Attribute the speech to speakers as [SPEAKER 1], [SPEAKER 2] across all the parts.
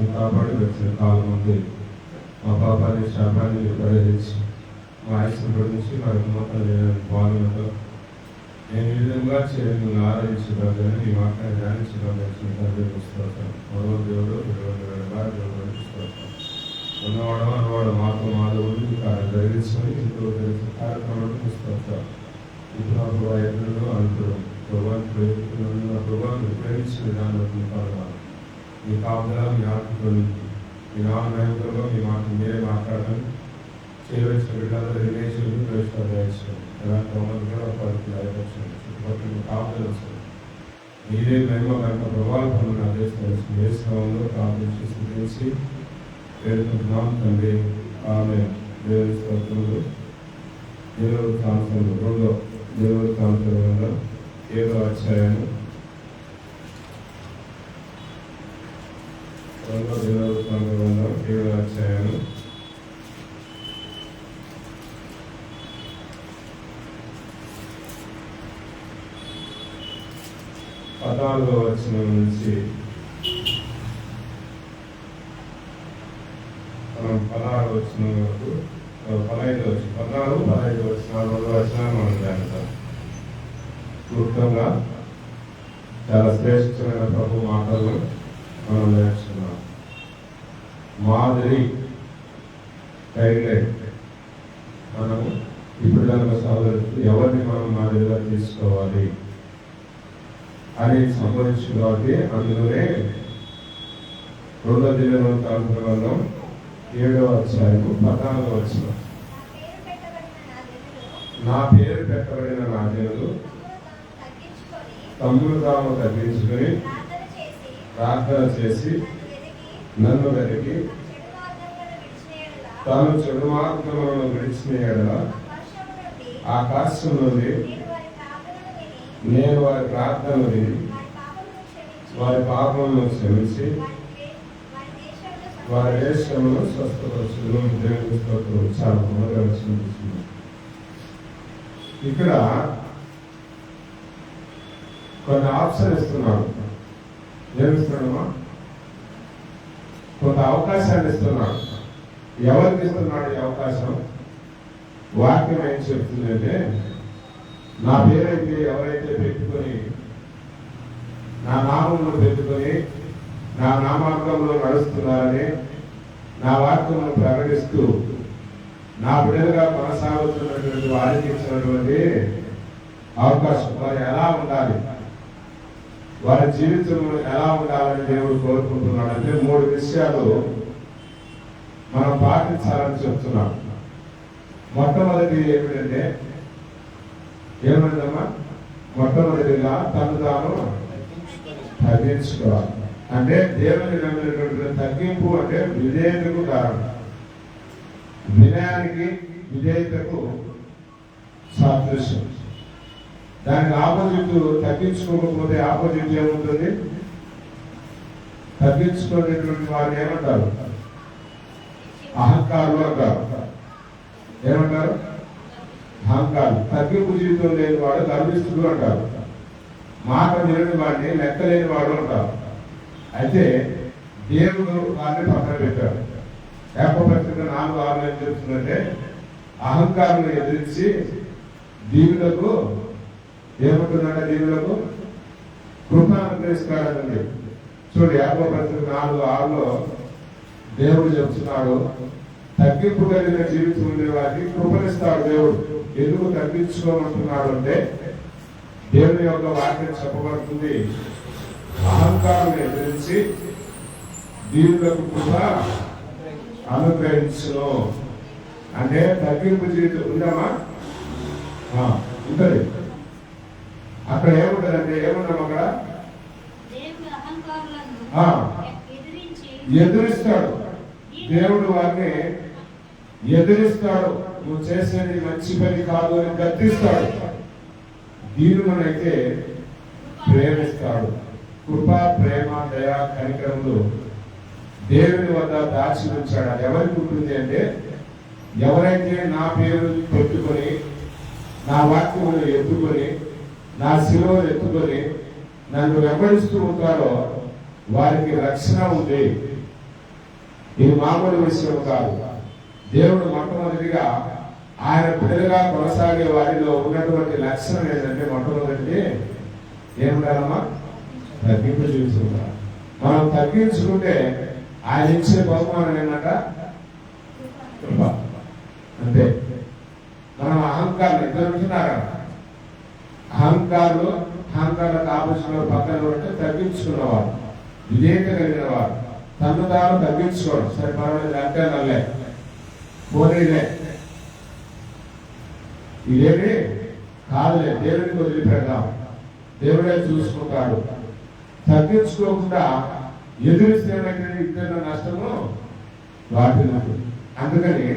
[SPEAKER 1] కాచి కాపాడి వచ్చిన కాలం ఉంది. మా పాపాన్ని శాపాన్ని పరిహరించి మా ఆయుష్ను పొడిచి వారి మొత్తం బాగుందో నేను ఈ విధంగా చేయను ఆరాధించగలను ఈ మాటను ధ్యానించగలను తండ్రి పుస్తకం మరో దేవుడు ఇరవై వేల దేవుడు పుస్తకం ఉన్నవాడు అన్నవాడు మాతో మాధవుడు కార్యం జరిగించుకొని ఇంట్లో జరిగిన కార్యక్రమాలు పుస్తకం ఇప్పుడు నా ప్రభావ ఎదురు అంటారు ప్రభావం ప్రేమిస్తున్న ప్రభావం ప్రేమించిన విధానం పాల్గొనాలి మీ కాపుదల మీ ఆత్మలో మీ నామయంలో మీ మాట మీరే మాట్లాడాలి చేయవలసిన బిడ్డలు రిలేషన్ ప్రవేశించాలి ఎలాంటి అమలు కూడా పడుతుంది చుట్టుపక్కల కాపుదల మీరే మేము కనుక ప్రభావం పొందిన ఆదేశించి ఏ స్థలంలో ప్రార్థించి స్థితించి పేర్కొంటున్నాం తండ్రి ఆమె దేవుని స్తోత్రములు దేవుడు కాంతులు రెండో దేవుడు కాంతులు ఏదో అధ్యాయము రెండో దేవుడు కాంతులు ఏదో అధ్యాయము. పద్నాలుగో వచ్చిన నుంచి మనం పదహారు వచ్చిన వరకు పదహైదు వచ్చి పద్నాలుగు పదహైదు వచ్చిన రెండు వచ్చిన మనం జాగ్రత్త క్లుప్తంగా చాలా శ్రేష్టమైన ప్రభు మాటలు మనం నేర్చుకున్నాం మాదిరి గైడ్లైన్ మనము ఇప్పుడు కనుక సోదరులు ఎవరిని మనం మాదిరిగా తీసుకోవాలి అనేది సంబంధించి కాబట్టి అందులోనే రెండో దిన కాకుండా ఏడవ అధ్యాయము పద్నాలుగో వచ్చిన నా పేరు పెట్టబడిన నా జనులు తమ్ముడు తాము తగ్గించుకొని ప్రార్థన చేసి నన్ను వెతికి తాను చెడు మార్గములను విడిచిన ఎడల ఆకాశం నుండి నేను వారి ప్రార్థన విని వారి పాపములను క్షమించి వారి దేశంలో స్వస్థపరచును దేవుని స్తోత్రం చాలా మొదలుగా వచ్చింది ఇక్కడ కొన్ని ఆప్షన్ ఇస్తున్నాను. ఏమిస్తున్నాడమ్మా కొంత అవకాశాన్ని ఇస్తున్నాడు. ఎవరికి ఇస్తున్నాడు ఈ అవకాశం? వాక్యం ఏం చెప్తుందంటే నా పేరైతే ఎవరైతే పెట్టుకొని నా నామంలో పెట్టుకొని నా నామార్గంలో నడుస్తున్నారని నా వాక్యమును ప్రకటిస్తూ నా బిడ్డలుగా కొనసాగుతున్నటువంటి వారికి ఇచ్చినటువంటి అవకాశం. వారు ఎలా ఉండాలి? వారి జీవితంలో ఎలా ఉండాలని దేవుడు కోరుకుంటున్నాడు అంటే మూడు విషయాలు మనం పాటించాలని చెప్తున్నాం. మొట్టమొదటి ఏమిటంటే ఏమైందమ్మా? మొట్టమొదటిగా తను తాను తగ్గించుకోవాలి. అంటే దేవుని నమ్మినటువంటి తగ్గింపు అంటే విధేయతకు కారణం. వినయానికి విధేయతకు సాదృశ్యం. దానికి ఆపోజిట్ తగ్గించుకోకపోతే ఆపోజిట్ ఏముంటుంది? తగ్గించుకునేటువంటి వారు ఏమంటారు? అహంకారులు అంటారు. ఏమంటారు? అహంకారం తగ్గింపు జీవితం లేని వాడు గర్విస్తుడు అంటారు. మాట వినని వాడిని లెక్కలేని వాడు అంటారు. అయితే దేవుడు వారిని పక్కన పెట్టాడు. ఏకపక్షంగా నాలుగు ఆరు ఏం చెప్తుందంటే అహంకారులు ఎదిరించి దీవులకు ఏమంటున్నాడు దీవులకు కృప చూడు చూడు ఏకపత్రిక నాలుగు ఆరులో దేవుడు చెప్తున్నాడు తగ్గింపు కలిగిన జీవితం ఉండే వారికి కృపనిస్తాడు దేవుడు. ఎందుకు తగ్గించుకోమంటున్నాడు అంటే దేవుని యొక్క వాక్యం చెప్పబడుతుంది అహంకారం ఎదిరించి దీవులకు కృప అనుగ్రహించను. అంటే తగ్గింపు జీవితం ఉందామా ఉంటుంది. అక్కడ ఏముంటదంటే ఏమున్నాం అక్కడ? ఎదురిస్తాడు. దేవుడు వారిని ఎదిరిస్తాడు. నువ్వు చేసేది మంచి పని కాదు అని గద్దిస్తాడు. దీనులనైతే ప్రేమిస్తాడు. కృప ప్రేమ దయ కనికరములు దేవుని వద్ద దాచి ఉంచాడు. అది ఎవరికి ఉంటుంది అంటే ఎవరైతే నా పేరు పెట్టుకొని నా వాక్యమును ఎత్తుకొని నా శిలువను ఎత్తుకొని నన్ను వెంబడిస్తూ ఉంటారో వారికి రక్షణ ఉంది. ఇది మామూలు విషయం కాదు. దేవుడు మొట్టమొదటిగా ఆయన పేరుగా కొనసాగే వారిలో ఉన్నటువంటి లక్షణం ఏంటంటే మొట్టమొదటి ఏముండాలమ్మా తగ్గింపు చూసుకుంటా. మనం తగ్గించుకుంటే ఆయన ఇచ్చే బహుమానం ఏంటంట? అంటే అంతే. మనం అహంకారం. ఇద్దరు ఉంటున్నారా? అహంకారులు అహంకారులకు ఆపోజిట్ పక్కన ఉంటే తగ్గించుకున్నవారు వివేక కలిగిన వారు తను తాను తగ్గించుకోవడం సరే పర్వాలేదు అంటే నల్లే. పోనీలే. ఇదేమి? కాదులే దేవుడికి వదిలిపెడదాం. దేవుడే చూసుకుంటాడు. తగ్గించుకోకుండా ఎదురిస్తే ఇద్దరు నష్టము వాటిల్లకు అందుకని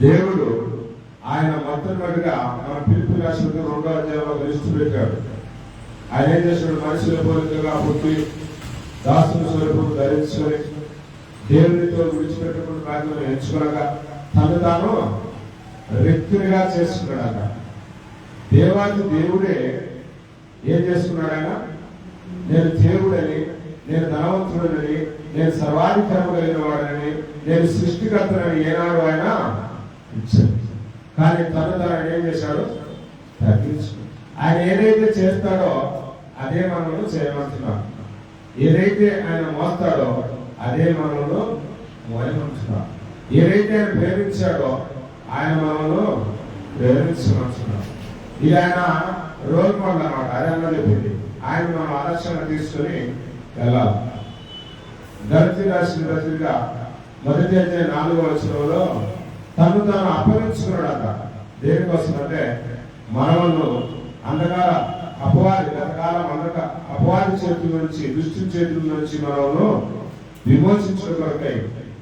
[SPEAKER 1] దేవుడు ఆయన మొట్టమొదటిగా మన పిలుపు రాష్ట్రంలో రెండో అధ్యాయంలో లిస్టు పెట్టాడు. ఆయన ఏం చేశాడు? మనుషుల పోలికగా పుట్టి దాసుల స్వరూపం ధరించుకొని దేవునితో విడిచిపెట్టకుండా మార్గం ఎంచుకొనగా తను తాను రిక్తునిగా చేసుకున్నాడు దేవాది దేవుడే ఏం చేసుకున్నాడు ఆయన? నేను దేవుడని నేను ధనవంతుడని నేను సర్వాధికారం కలిగిన వాడని నేను సృష్టికర్తనని ఏనాడు ఆయన ఇచ్చాడు. కానీ తను తను ఆయన ఏం చేశాడు? తగ్గించు ఆయన ఏదైతే చేస్తాడో అదే మనము చేయమంటున్నాం. ఏదైతే ఆయన మోస్తాడో అదే మనము మోయమంటున్నాం. ఏదైతే ఆయన ప్రేమించాడో ఆయన మనము ప్రేమించమంటున్నాం. ఇది ఆయన రోల్ మోడల్ అనమాట అదే అన్న చెప్పింది. ఆయన మనం ఆదర్శంగా తీసుకొని వెళ్ళాలి. గణతి రాసిన పత్రిక మొదటి అధ్యాయ నాలుగో వచనంలో తను తాను అప్పగించుకున్నాడట. దేనికోసం అంటే మనలను అంధకార అపవాది గతకాలం అంధక అపవాది చేతుల నుంచి దుష్టి చేతుల నుంచి మనలను విమోచించడం కొరకై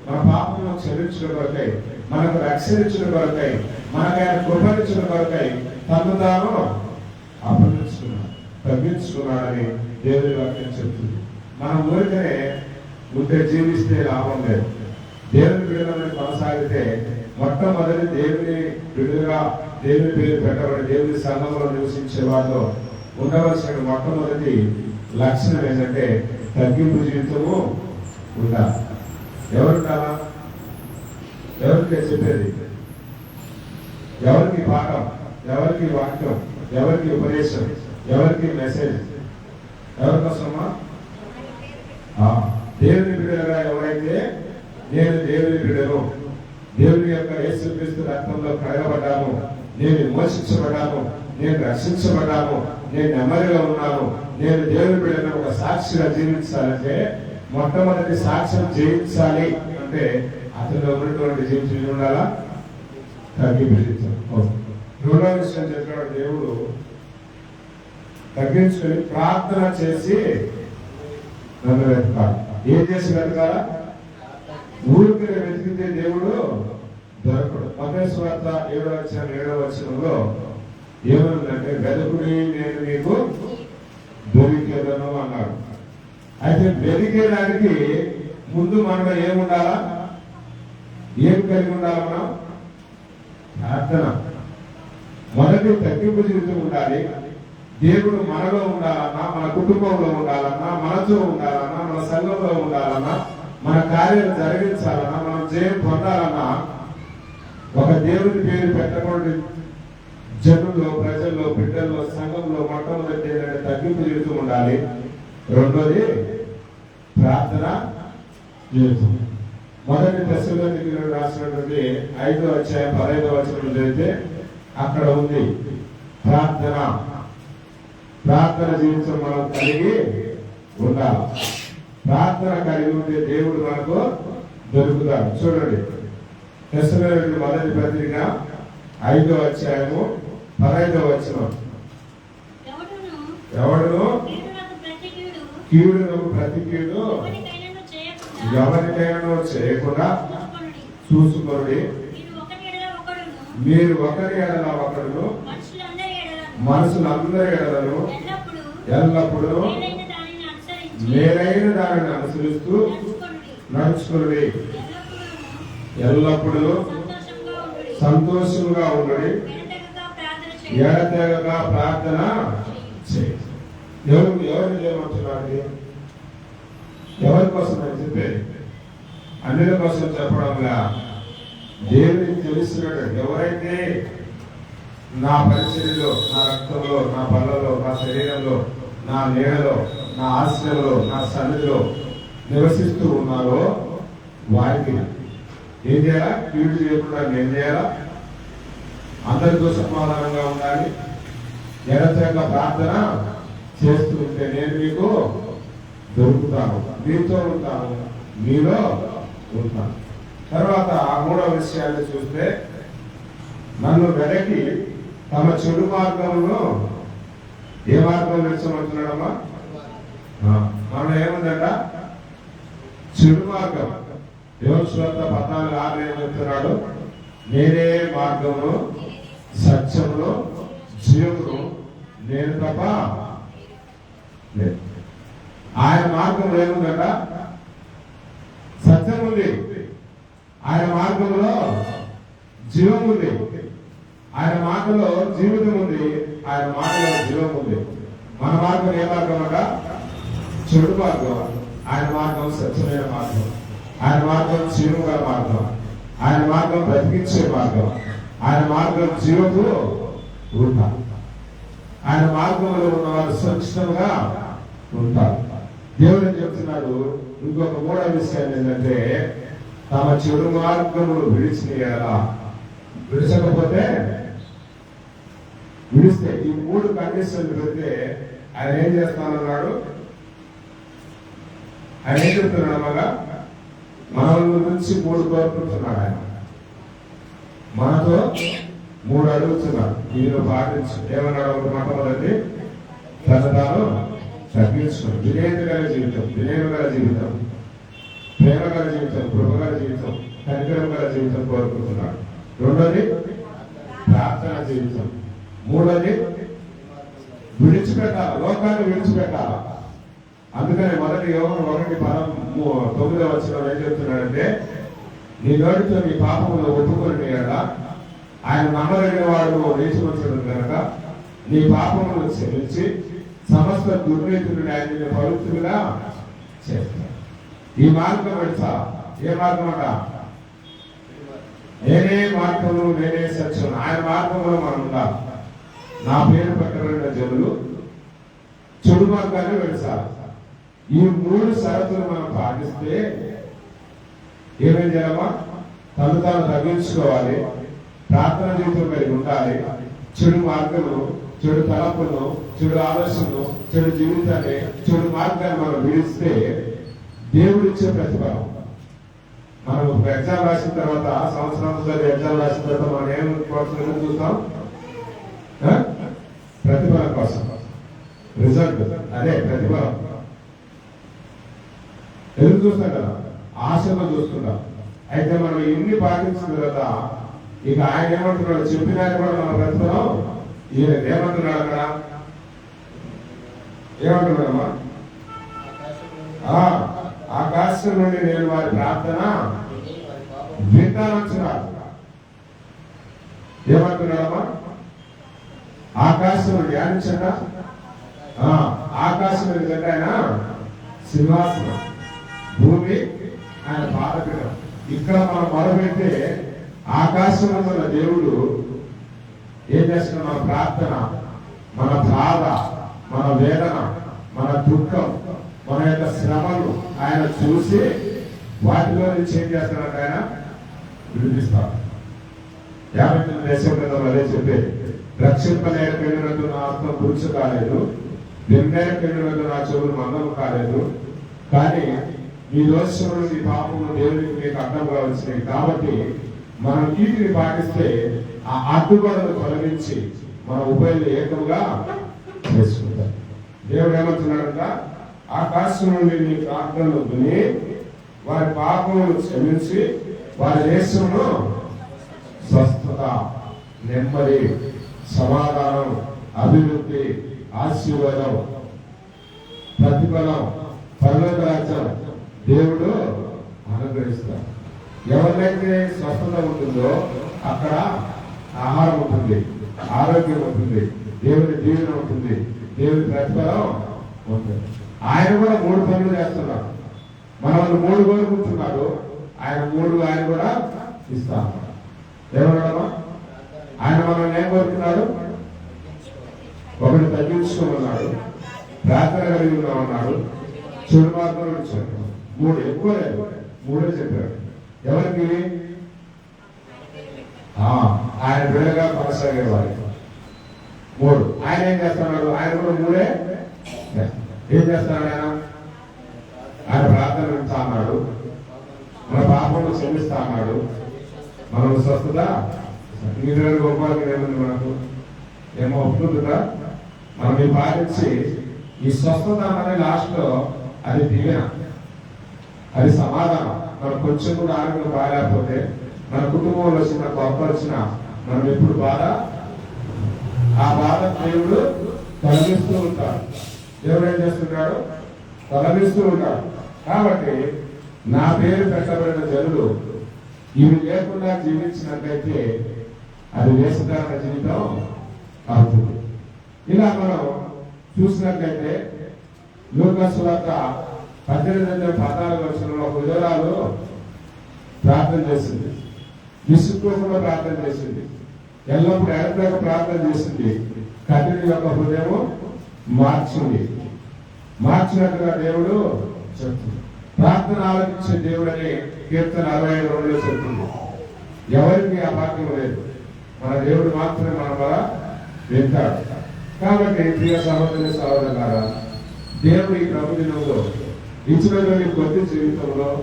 [SPEAKER 1] మన పాపలను క్షమించడం కొరకై మనకు రక్షించడం కొరకై మనకు ఆయన కృపరించడం కొరకై తను తాను అప్పగించుకున్నాడు తగ్గించుకున్నాడని దేవుని వాక్యం చెప్తుంది. మనం ఊరికనే ఉంటే జీవిస్తే లాభం లేదు. దేవుని బిడ్డలను కొనసాగితే మొట్టమొదటి దేవుని బిడ్డగా దేవుని పేరు పెట్టబడి దేవుని సంఘంలో నివసించే వాళ్ళు ఉండవలసిన మొట్టమొదటి లక్షణం ఏంటంటే తగ్గింపు జీవితము ఉండాలి. ఎవరుండాలా? ఎవరికి చెప్పేది? ఎవరికి పాఠం? ఎవరికి వాక్యం? ఎవరికి ఉపదేశం? ఎవరికి మెసేజ్? ఎవరి కోసమా దేవుని బిడ్డలుగా ఎవరైతే? నేను దేవుని బిడ్డను. దేవుని యొక్క యేసుక్రీస్తు రక్తంలో కడగబడ్డాను. నేను విమోచించబడ్డాను. నేను రక్షించబడ్డాను. నేను నెమ్మదిగా ఉన్నాను. నేను దేవుని బిడ్డను ఒక సాక్షిగా జీవించాలంటే మొట్టమొదటి సాక్ష్యం జీవించాలి అంటే అతనిలో ఉన్నటువంటి జీవితం ఉండాలా? తగ్గింపు జీవితం రెండో విషయం చెప్పాడు దేవుడు తగ్గించుకొని ప్రార్థన చేసి నన్ను వెతకాలి. ఏం చేసి వెతకాలా? ఊరికి వెతికితే దేవుడు దొరకడు. మతేశ్వార్త ఏడో వచ్చిన ఏడో వచనంలో ఏమనుందంటే వెతుకుని నేను నీకు దొరికేదను అన్నాడు. అయితే వెతికేదానికి ముందు మనలో ఏముండాలా? ఏం కలిగి ఉండాలి మనం? ప్రార్థన. మొదటి తగ్గింపు జీవితం ఉండాలి. దేవుడు మనలో ఉండాలన్నా మన కుటుంబంలో ఉండాలన్నా మనతో ఉండాలన్నా మన సంఘంలో ఉండాలన్నా మన కార్యాలు జరిగించాలన్నా మనం జయం పొందాలన్నా ఒక దేవుని పేరు పెట్టకూడదు జనుల్లో ప్రజల్లో బిడ్డల్లో సంఘంలో మొట్టమొదటి ఏంటంటే తగ్గింపు చేస్తూ ఉండాలి. రెండోది ప్రార్థన జీవితం మొదటి దశలో రాసినటువంటి ఐదో అధ్యాయం పదహైదో వచనం చదివితే అక్కడ ఉంది ప్రార్థన. ప్రార్థన జీవితం మనం కలిగి ఉండాలి. ప్రార్థన కలిగి ఉంటే దేవుడు మనకు దొరుకుతాడు. చూడండి. దశలోని మొదటి పత్రిక ఐదో అధ్యాయము పదహైదో వచనం.
[SPEAKER 2] ఎవడును?
[SPEAKER 1] కీడును ప్రతి కీడు ఎవరికైనా చేయకుండా. చూసుకొని
[SPEAKER 2] మీరు ఒకరి ఎడల
[SPEAKER 1] ఒకరి ఒకడును.
[SPEAKER 2] మనుషులందరి ఎడలను. ఎల్లప్పుడూ. మేలైన దానిని
[SPEAKER 1] అనుసరిస్తూ నడుచుకుని
[SPEAKER 2] ఎల్లప్పుడూ సంతోషంగా ఉండుడి.
[SPEAKER 1] ఉండడి
[SPEAKER 2] ప్రార్థన చేయుడి.
[SPEAKER 1] ఎడతెగగా ప్రార్థన చేయి ఎవరు ఎవరు చేయమంటున్నారు ఎవరి కోసం అని చెప్పేది అన్నిల కోసం చెప్పడంగా దేవునికి తెలుస్తున్నాడు ఎవరైతే నా పరిచర్యలో నా రక్తంలో నా పళ్ళలో నా శరీరంలో నా నీడలో నా ఆశ్రయంలో నా సన్నిధిలో నివసిస్తూ ఉన్నారో వారికి ఏం చేయాలా? కీడు చేయకుండా నేను చేయాలా? అందరితో సమాధానంగా ఉండాలి. నిరంతరంగా ప్రార్థన చేస్తూ ఉంటే నేను మీకు దొరుకుతాను. మీతో ఉంటాను. మీలో ఉంటాను. తర్వాత ఆ మూడవ విషయాన్ని చూస్తే నన్ను వెనక్కి తమ చెడు మార్గంలో ఏ మార్గం నిలిచమంటున్నాడమ్మా ఆ, ఏముందట ఏముందంట? చెడు మార్గం. దేవుని శ్రోత పద్నాలుగు ఆరు ఏం చెప్తున్నాడు? నేనే మార్గంలో సత్యంలో జీవుడు నేను తప్ప లేదు. ఆయన మార్గంలో ఏముందట? సత్యం ఉంది. ఆయన మార్గంలో జీవం ఉంది. ఆయన మాటలో జీవితం ఉంది. ఆయన మాటలో జీవం ఉంది. మన మార్గం ఏ మార్గం అట? చెడు మార్గం. ఆయన మార్గం సత్యమైన మార్గం. ఆయన మార్గం జీవం మార్గం. ఆయన మార్గం బ్రతికించే మార్గం. ఆయన మార్గం జీవపు ఉంటారు ఆయన మార్గంలో ఉన్నవారు సురక్షితంగా ఉంటారు. దేవుడు చెప్తున్నాడు? ఇంకొక మూడో విషయం ఏంటంటే తమ చెడు మార్గములు విడిచినలా విడిచకపోతే విడిస్తే ఈ మూడు కండిషన్లు పెడితే ఆయన ఏం చేస్తానన్నాడు? ఆయన ఏం చెప్తున్నాడు అమ్మగా మన నుంచి మూడు కోరుకుంటున్నాడు ఆయన. మనతో మూడు అడుగుతున్నాడు మీరు పాటించు ఏమన్నాడు ఒక మొట్టమొదటి తన తాను తగ్గించుకోండి వినయత జీవితం వినయం జీవితం ప్రేమ జీవితం కృప జీవితం కనికరం గల జీవితం కోరుకుంటున్నాడు రెండోది ప్రార్థన జీవితం. మూడోది విడిచిపెట్టాలి? లోకాన్ని విడిచిపెట్టాలి? అందుకని మొదటి యోగం ఒకటి పదం తొమ్మిదో వచ్చిన ఏం చెప్తున్నాడంటే నీ నోటితో నీ పాపములు ఒప్పుకొని ఆయన నమ్మదగిన వాడు నీతిమంతుడు కనుక నీ పాపములను క్షమించి సమస్త దుర్నీతులు ఆయన పవిత్రులుగా చేస్తాడు ఈ మార్గం పెడతా ఏ మార్గం అట? నేనే మార్గము నేనే సత్యం ఆయన మార్గంలో మనం ఉండాలి. నా పేరు పెట్టబడిన జనులు చెడు మార్గాన్ని వెళ్తారు. ఈ మూడు షరతులు మనం పాటిస్తే ఏమేం చేయాలమ్మా? తను తాను తగ్గించుకోవాలి. ప్రార్థన జీవితం కలిగి ఉండాలి. చెడు మార్గము చెడు తలపును చెడు ఆలోచనలు చెడు జీవితాన్ని చెడు మార్గాన్ని మనం విడిస్తే దేవుడు ఇచ్చే ప్రతిఫలం. మనం ఒక ఎగ్జామ్ రాసిన తర్వాత సంవత్సరం ఎగ్జామ్ రాసిన తర్వాత మనం ఏం కోసం చూస్తాం? ప్రతిఫలం కోసం. రిజల్ట్ అదే ప్రతిఫలం. ఎదురు చూస్తాం కదా ఆశలో చూస్తున్నాం అయితే మనం ఇన్ని పాటించిన తర్వాత ఇక ఆయన ఏమంటున్నాడు చెప్పినా కూడా మన ప్రతిఫలం ఈయన ఏమంటున్నాడు అక్కడ? ఏమంటున్నాడమ్మా? ఆకాశం నుండి నేను వారి ప్రార్థన వింటానంటున్నాడు ఏమంటున్నాడమ్మా? ఆకాశం ధ్యానించట ఆకాశం ఎందుకంటే ఆయన సింహాసనం. భూమి ఆయన పాదపీఠం ఇక్కడ మనం మొదలుపెడితే ఆకాశం ఉన్న దేవుడు ఏం చేస్తున్నాడు? మన ప్రార్థన మన బాధ మన వేదన మన దుఃఖం మన యొక్క శ్రమలు ఆయన చూసి వాటిలో నుంచి ఏం చేస్తాడంటే ఆయన? విడిపిస్తాడు. యాభై తొమ్మిది దేశం క్రితం అదే చెప్పేది రక్షింపలేకపోయినట్టు నా ఆత్మ పురుషు కాలేదు నిర్ణయం వెళ్ళినట్టు నా చెవులు మందము కాలేదు కానీ మీ దోషములు మీ పాపములు దేవునికి మీకు అడ్డం కావాల్సినవి. కాబట్టి మనం కీర్తిని పాటిస్తే ఆ అడ్డుగోడలు తొలగించి మన ఉభయలు ఏకముగా చేసుకుంటాం. దేవుడు ఏమంటున్నాడంట? ఆకాశం నుండి నీ ప్రార్థనలు విని వారి పాపములు క్షమించి వారి దేశంలో స్వస్థత నెమ్మది సమాధానం అభివృద్ధి ఆశీర్వాదం ప్రతిఫలం పర్వతరాజ్యం దేవుడు అనుగ్రహిస్తాడు. ఎవరికైతే స్వస్థత ఉంటుందో అక్కడ ఆహారం ఉంటుంది ఆరోగ్యం ఉంటుంది దేవుని జీవనం ఉంటుంది దేవుని ప్రతిఫలం ఉంటుంది. ఆయన కూడా మూడు పనులు చేస్తున్నారు మన వాళ్ళు మూడు కోరుకుంటున్నారు ఆయన మూడు ఆయన కూడా ఇస్తా. ఏమన్నాడమ్మా? ఆయన మనల్ని ఏం కోరుకున్నాడు? ఒకటి తగ్గించుకోమన్నాడు ప్రార్థన కలిగి ఉన్నామన్నాడు చెడు మార్గంలో మూడు ఎక్కువ లేదు మూడే చెప్పాడు. ఎవరికి? ఆ, ఆయన బిడ్డగా వారికి మూడు. ఆయన ఏం చేస్తున్నాడు? ఆయన కూడా మూడే? ఏం చేస్తున్నాడు ఆయన? ఆయన ప్రార్థన వింటా అన్నాడు మన పాపములు క్షమిస్తా అన్నాడు మనం స్వస్థత? ఇంటి గొప్పకి ఏముంది మనకు? ఏమో ఒప్పుకుంటుందా? మనం పాటించి ఈ స్వస్థత అన్నది లాస్ట్లో అది దీవెన అది సమాధానం. మనం కొంచెం కూడా ఆరోగ్యం బాగాలేకపోతే మన కుటుంబంలో చిన్న గొప్ప వచ్చిన మనం ఎప్పుడు బాధ? ఆ బాధ దేవుడు తొలగిస్తూ ఉంటాడు. దేవుడు ఏం చేస్తున్నాడు? తొలగిస్తూ ఉంటాడు. కాబట్టి నా పేరు పెట్టబడిన జనులు ఇవి లేకుండా జీవించినట్లయితే అది వేషధారణ జీవితం అవుతుంది. ఇలా మనం చూసినట్లయితే యోగా వార్త పద్దెనిమిది వందల పద్నాలుగు లక్షల హుజరాలు ప్రార్థన చేసింది. విసుక్కులో ప్రార్థన చేసింది. ఎల్లప్పుడూ ఎడపడక ప్రార్థన చేసింది. కఠిన యొక్క హృదయం మార్చింది. మార్చినట్టుగా దేవుడు చెప్తుంది. ప్రార్థన ఆలోచించే దేవుడు అని కీర్తన అరవై ఐదు చెప్తుంది. ఎవరికి ఆ భాగ్యం లేదు. మన దేవుడు మాత్రమే మన వల్ల వింటాడు. కాబట్టి ప్రియ సహోదరి సహోదరు దేవుడు ఈ ప్రభుత్వంలో ఇచ్చినటువంటి కొద్ది జీవితంలో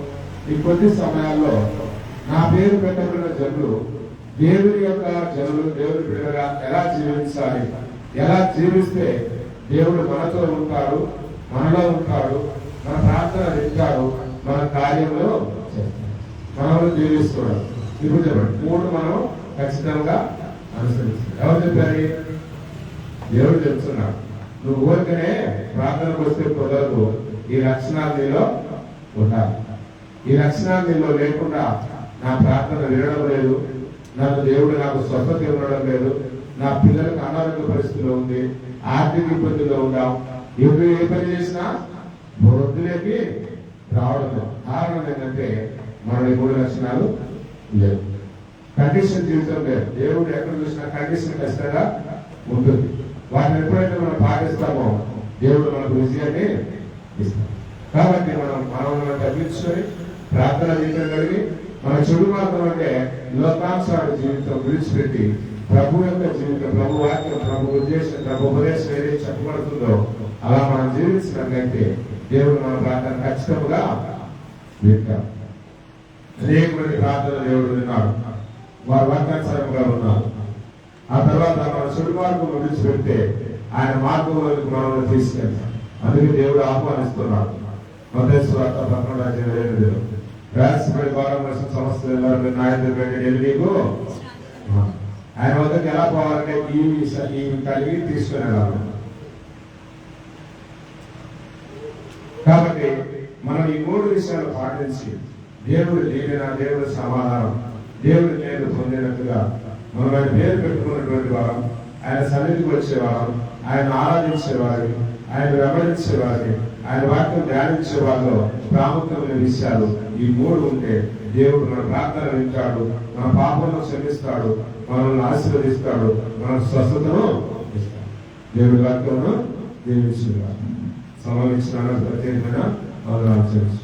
[SPEAKER 1] ఈ కొద్ది సమయాల్లో నా పేరు పెట్టబడిన జనులు దేవుని యొక్క జనులు దేవుని బిడ్డగా ఎలా జీవించాలి? ఎలా జీవిస్తే దేవుడు మనతో ఉంటాడు మనలో ఉంటాడు మన ప్రార్థన వింటాడు మన కార్యంలో మనలో జీవిస్తున్నాడు ఇప్పుడు చెప్పండి. మూడు మనం ఖచ్చితంగా అనుసరిస్తాం ఎవరు చెప్పారు? దేవుడు చెప్తున్నాడు. నువ్వు ఊరికనే ప్రార్థనకు వస్తే కుదరదు. ఈ లక్షణాలు నీలో ఉండాలి ఈ లక్షణాలు నీలో లేకుండా నా ప్రార్థన వినడం లేదు. నన్ను దేవుడు నాకు స్వస్థత ఇవ్వడం లేదు. నా పిల్లలకు అనారోగ్య పరిస్థితిలో ఉంది. ఆర్థిక ఇబ్బందిలో ఉన్నాం. ఎప్పుడు ఏ పని చేసినా వృద్ధిలోకి రావడం కారణం ఏంటంటే మన మూడు లక్షణాలు లేవు. కండిషన్ జీవితం లేదు. దేవుడు ఎక్కడ చూసినా కండిషన్ ఖచ్చితంగా ఉంటుంది. వాటిని ఎప్పుడైతే మనం పాటిస్తామో దేవుడు మనకు విజయాన్ని ఇస్తాడు కాబట్టి మనం మనం తగ్గించుకొని ప్రార్థన జీవితం కలిగి మన చెడు మార్గం అంటే లోకాంశాల జీవితం విడిచిపెట్టి ప్రభు యొక్క జీవితం ప్రభు వాక్యం ప్రభు ఉద్దేశం ప్రభు ఉపదేశం ఏదైతే చెప్పబడుతుందో అలా మనం జీవించినట్లయితే దేవుడు మన ప్రార్థన ఖచ్చితంగా వింటాం. అనేక మంది ప్రార్థన దేవుడు విన్నాడు. వారు వాక్యానుసారంగా ఉన్నారు. ఆ తర్వాత మన చెడు మార్గం విడిచిపెడితే ఆయన మార్గంలోకి మనల్ని తీసుకెళ్తాం. అందుకే దేవుడు ఆహ్వానిస్తున్నాడు. మధ్యస్వార్థ పన్నెండు రాసిపడి భారం వచ్చిన సంస్థలు నాయకులు వెళ్ళి నీకు ఆయన వద్దకు ఎలా పోవాలంటే ఈ ఈ కలిగి తీసుకుని వెళ్ళాలి కాబట్టి మనం ఈ మూడు విషయాలు పాటించి దేవుడి దీవెన దేవుడు సమాధానం దేవుడు నేను పొందినట్టుగా మనం ఆయన పేరు పెట్టుకున్నటువంటి వారం ఆయన సన్నిధికి వచ్చేవారం ఆయన ఆరాధించేవారు ఆయన వెంబడించేవారి ఆయన వాక్యం ధ్యానించే వాళ్ళు ప్రాముఖ్యమైన విషయాలు ఈ మూడు ఉంటే దేవుడు మన ప్రార్థన వింటాడు మన పాపలను క్షమిస్తాడు మనల్ని ఆశీర్వదిస్తాడు మన స్వస్థతను ఇస్తాడు. దేవుడి వాక్యమును దీవించుగా సమావేశమైన ప్రత్యేకమైన వందనాలు తెలుసు